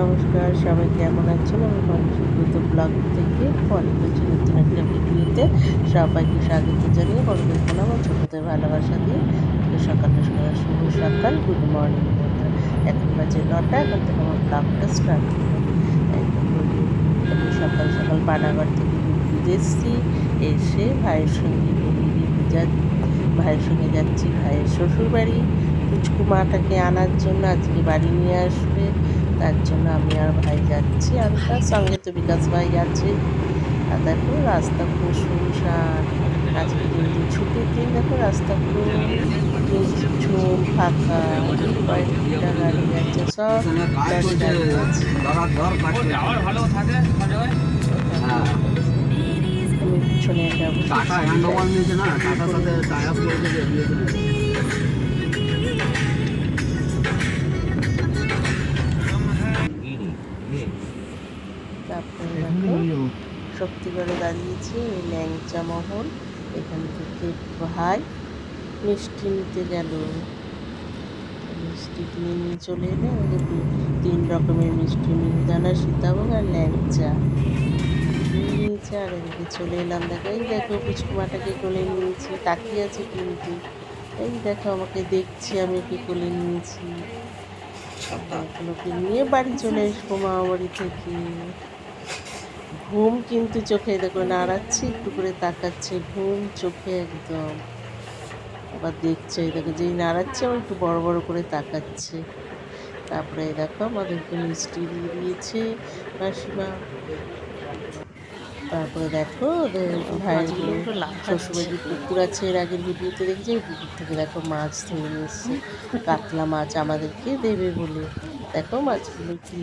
নমস্কার, সবাই কেমন আছেন? আমি মানুষের ব্লগ থেকে পরে পেয়েছি নতুন একটা ভিডিওতে সবাইকে স্বাগত জানিয়ে বড়দের কোনো আমার ছোটোদের ভালোবাসা দিয়ে তো সকাল শুভ সকাল, গুড মর্নিং। বন্ধুরা এখন বাজে নটা, এখন থেকে আমার ব্লগটা স্টার্ট আমি সকাল সকাল পানাগড় থেকে ঘুরতে এসেছি, এসে ভাইয়ের সঙ্গে বেরিয়ে যা ভাইয়ের সঙ্গে যাচ্ছি ভাইয়ের শ্বশুর বাড়ি পুচকু মাটাকে আনার জন্য আজকে বাড়ি নিয়ে আসবে। তার জন্য আমি আর ভাই যাচ্ছি আর তার সঙ্গে তো বিকাশ ভাই আছে। আর দেখো রাস্তা পুরো শুনশান আজকে কিন্তু ছুটির দিন দেখো রাস্তা পুরো ঝুম ফাঁকা কয়েকটা গাড়ি যাচ্ছে সব পিছনে যাব শক্তিগড়ে দাঁড়িয়েছি এই ল্যাংচা মহল এখান থেকে ভাই মিষ্টি নিতে গেল। মিষ্টি কিনে নিয়ে চলে এলে আমাদের তিন রকমের মিষ্টি মিহিদানা সীতাভোগ আর ল্যাংচা। নিয়ে নিয়েছে আর এদিকে চলে এলাম। দেখো এই দেখো পুচকুমাটাকে কোলে নিয়েছি তাকিয়ে আছে কিন্তু এই দেখো আমাকে দেখছি আমি ওকে কোলে নিয়েছি। ওকে নিয়ে বাড়ি চলে এসবো মামা বাড়ি থেকে। ঘুম কিন্তু চোখে দেখো নাড়াচ্ছি একটু করে তাকাচ্ছে ঘুম চোখে একদম। আবার দেখছে দেখো যেই নাড়াচ্ছে আবার একটু বড় বড় করে তাকাচ্ছে। তারপরে দেখো আমাদেরকে মিষ্টি দিয়ে দিয়েছে মাসিমা। তারপরে দেখো ওদের ভাইয়ের শ্বশুরবাড়ির পুকুর আছে এর আগের ভিডিওতে দেখছি পুকুর থেকে দেখো মাছ ধরে নিয়ে এসছে। কাতলা মাছ আমাদেরকে দেবে বলে। দেখো মাছগুলো কি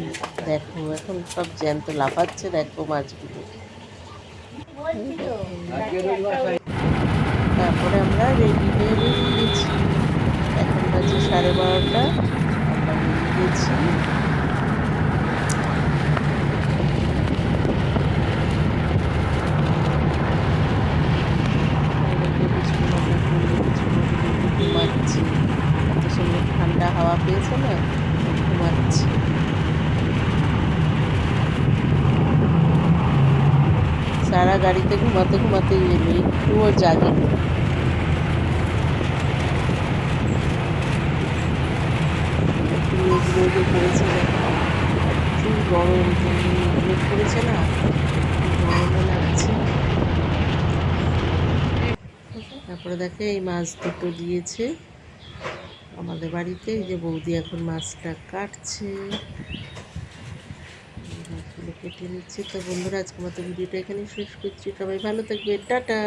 দেখো, এখন সব জ্যান্ত লাফাচ্ছে, দেখো মাছগুলো। তারপরে আমরা রেডি হয়ে গেছি। এখন বাজে সাড়ে বারোটা, আমরা বেরিয়ে গেছি। ঠান্ডা হাওয়া পেয়েছে না? সারা গাড়িতে ঘুমাতে ঘুমাতে একটুও জাগে একটু মেঘ মেঘে পড়েছে প্রচুর গরম পড়েছে না? লাগছে। তারপরে দেখে এই মাছ দুটো দিয়েছে। আমাদের বাড়িতে এই যে বৌদি এখন মাছটা কাটছে। কেটে নিচ্ছে। তো বন্ধুরা আজকে মতো ভিডিওটা এখানে শেষ করছি। সবাই ভালো থাকবে। টাটা!